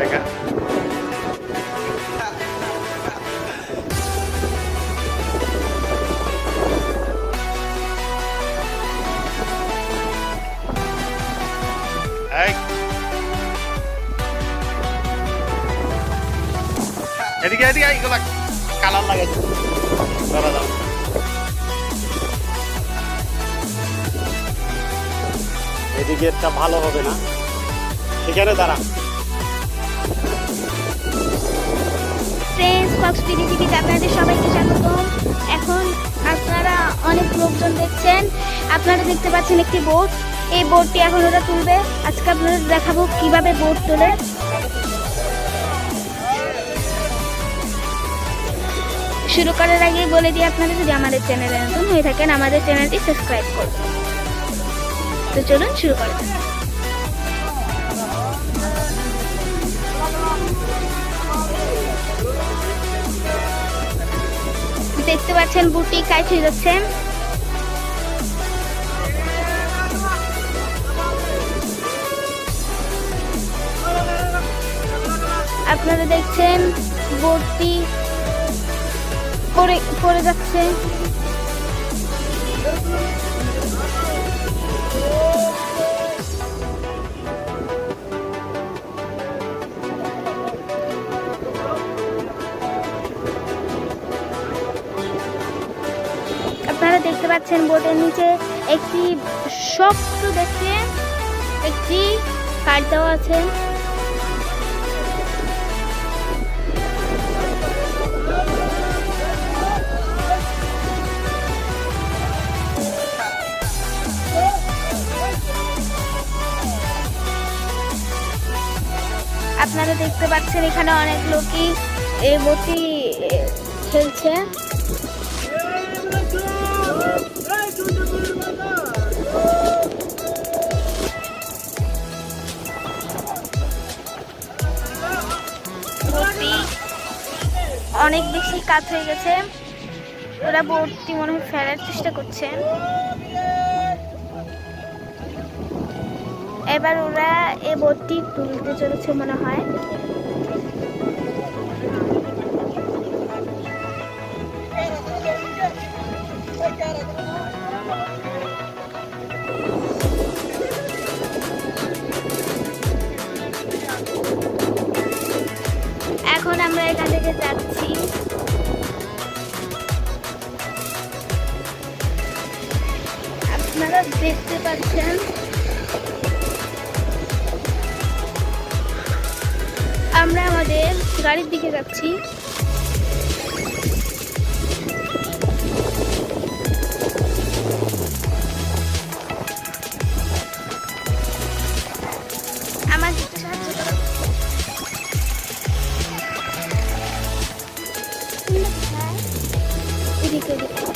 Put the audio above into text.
দেখা এদিকে এদিকে এগুলো কালার লাগে। ধরা দাও এদিকে একটা ভালো হবে না। সেখানে দাঁড়া। ফ্রেন্ডস টিভি টিভিতে আপনাদের সবাইকে স্বাগতম। এখন আপনারা অনেক লোকজন দেখছেন। আপনারা দেখতে পাচ্ছেন একটি বোট। এই বোটটি এখন ওরা তুলবে। আজকে আপনাদের দেখাবো কীভাবে বোট তোলে। শুরু করার আগে বলে দিই আপনারা যদি আমাদের চ্যানেলে নতুন হয়ে থাকেন, আমাদের চ্যানেলটি সাবস্ক্রাইব করুন। তো চলুন শুরু করা যাক। পাচ্ছেন বুটি কাইট হয়ে যাচ্ছে আপনারা দেখছেন বটি পড়ে পড়ে যাচ্ছে। দেখতে পাচ্ছেন বোটের নিচে একটি শক্ত দেখতে একটি কাঠ দেওয়া আছে। আপনারা দেখতে পাচ্ছেন এখানে অনেক লোকই এই বোটটি এ, খেলছে। অনেক বেশি কাত হয়ে গেছে। ওরা বোর্ডটি মনে হয় ফেরার চেষ্টা করছে। এবার ওরা এ বোর্ডটি তুলতে চলেছে মনে হয়। এখন আমরা এখান থেকে যাচ্ছি। আপনারা দেখতে পাচ্ছেন। আমরা আমাদের গাড়ির দিকে যাচ্ছি। এদিকে এদিকে